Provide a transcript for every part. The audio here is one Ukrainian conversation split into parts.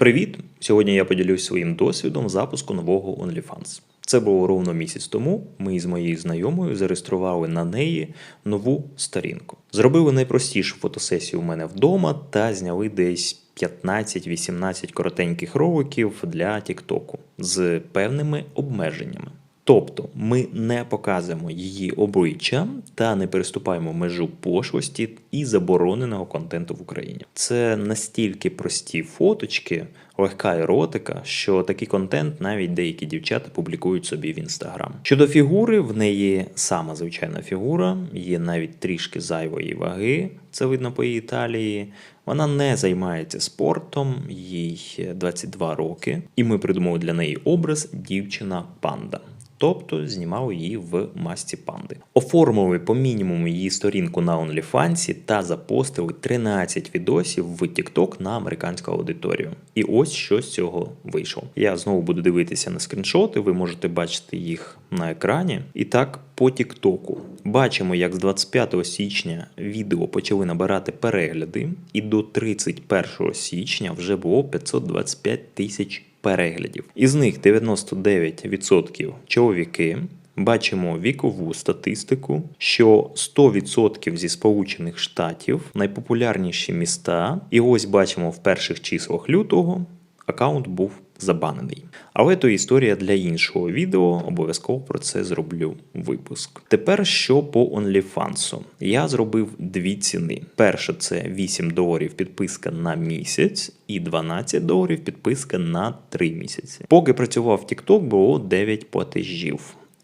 Привіт! Сьогодні я поділюсь своїм досвідом запуску нового OnlyFans. Це було ровно місяць тому. Ми з моєю знайомою зареєстрували на неї нову сторінку. Зробили найпростішу фотосесію у мене вдома та зняли десь 15-18 коротеньких роликів для Тіктоку з певними обмеженнями. Тобто ми не показуємо її обличчя та не переступаємо межу пошлості і забороненого контенту в Україні. Це настільки прості фоточки, легка еротика, що такий контент навіть деякі дівчата публікують собі в інстаграм. Щодо фігури, в неї сама звичайна фігура, є навіть трішки зайвої ваги. Це видно по її талії. Вона не займається спортом, їй 22 роки, і ми придумали для неї образ дівчина-панда. Тобто знімали її в масці панди. Оформили по мінімуму її сторінку на OnlyFans та запостили 13 відосів в TikTok на американську аудиторію. І ось що з цього вийшло. Я знову буду дивитися на скріншоти, ви можете бачити їх на екрані. І так, по TikTok. Бачимо, як з 25 січня відео почали набирати перегляди, і до 31 січня вже було 525 тисяч переглядів. Із них 99% чоловіки. Бачимо вікову статистику, що 100% зі Сполучених Штатів найпопулярніші міста, і ось бачимо в перших числах лютого аккаунт був забанений. Але то історія для іншого відео, обов'язково про це зроблю випуск. Тепер що по OnlyFans. Я зробив дві ціни. Перша це 8 доларів підписка на місяць, і 12 доларів підписка на 3 місяці. Поки працював TikTok, було 9 платежів.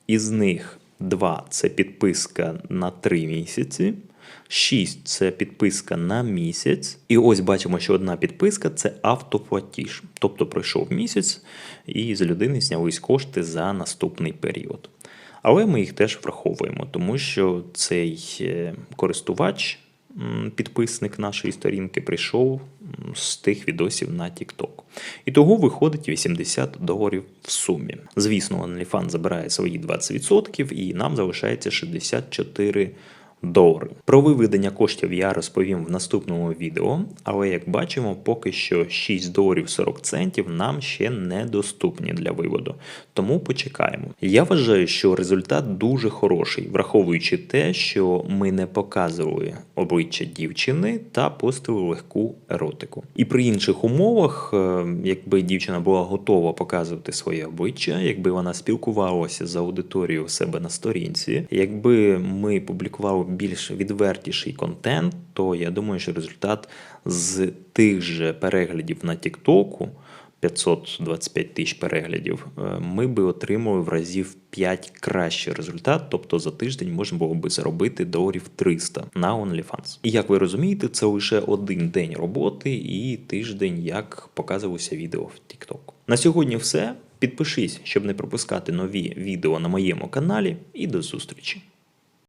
Із них 2 це підписка на 3 місяці. 6 це підписка на місяць. І ось бачимо, що одна підписка це автоплатіж. Тобто пройшов місяць, і з людини знялись кошти за наступний період. Але ми їх теж враховуємо, тому що цей е, користувач, підписник нашої сторінки, прийшов з тих відосів на TikTok. І того виходить 80 доларів в сумі. Звісно, OnlyFans забирає свої 20% і нам залишається 64 долари. Про виведення коштів я розповім в наступному відео, але як бачимо, поки що 6 доларів 40 центів нам ще недоступні для виводу. Тому почекаємо. Я вважаю, що результат дуже хороший, враховуючи те, що ми не показували обличчя дівчини та постили легку еротику. І при інших умовах, е, якби дівчина була готова показувати своє обличчя, якби вона спілкувалася з аудиторією у себе на сторінці, якби ми публікували більш відвертіший контент, то я думаю, що результат з тих же переглядів на Тіктоку. 525 тисяч переглядів, е, ми би отримали в разів 5 кращий результат, тобто за тиждень можна було би заробити доларів 300 на OnlyFans. І як ви розумієте, це лише один день роботи і тиждень, як показувалося відео в TikTok. На сьогодні все. Підпишись, щоб не пропускати нові відео на моєму каналі, і до зустрічі!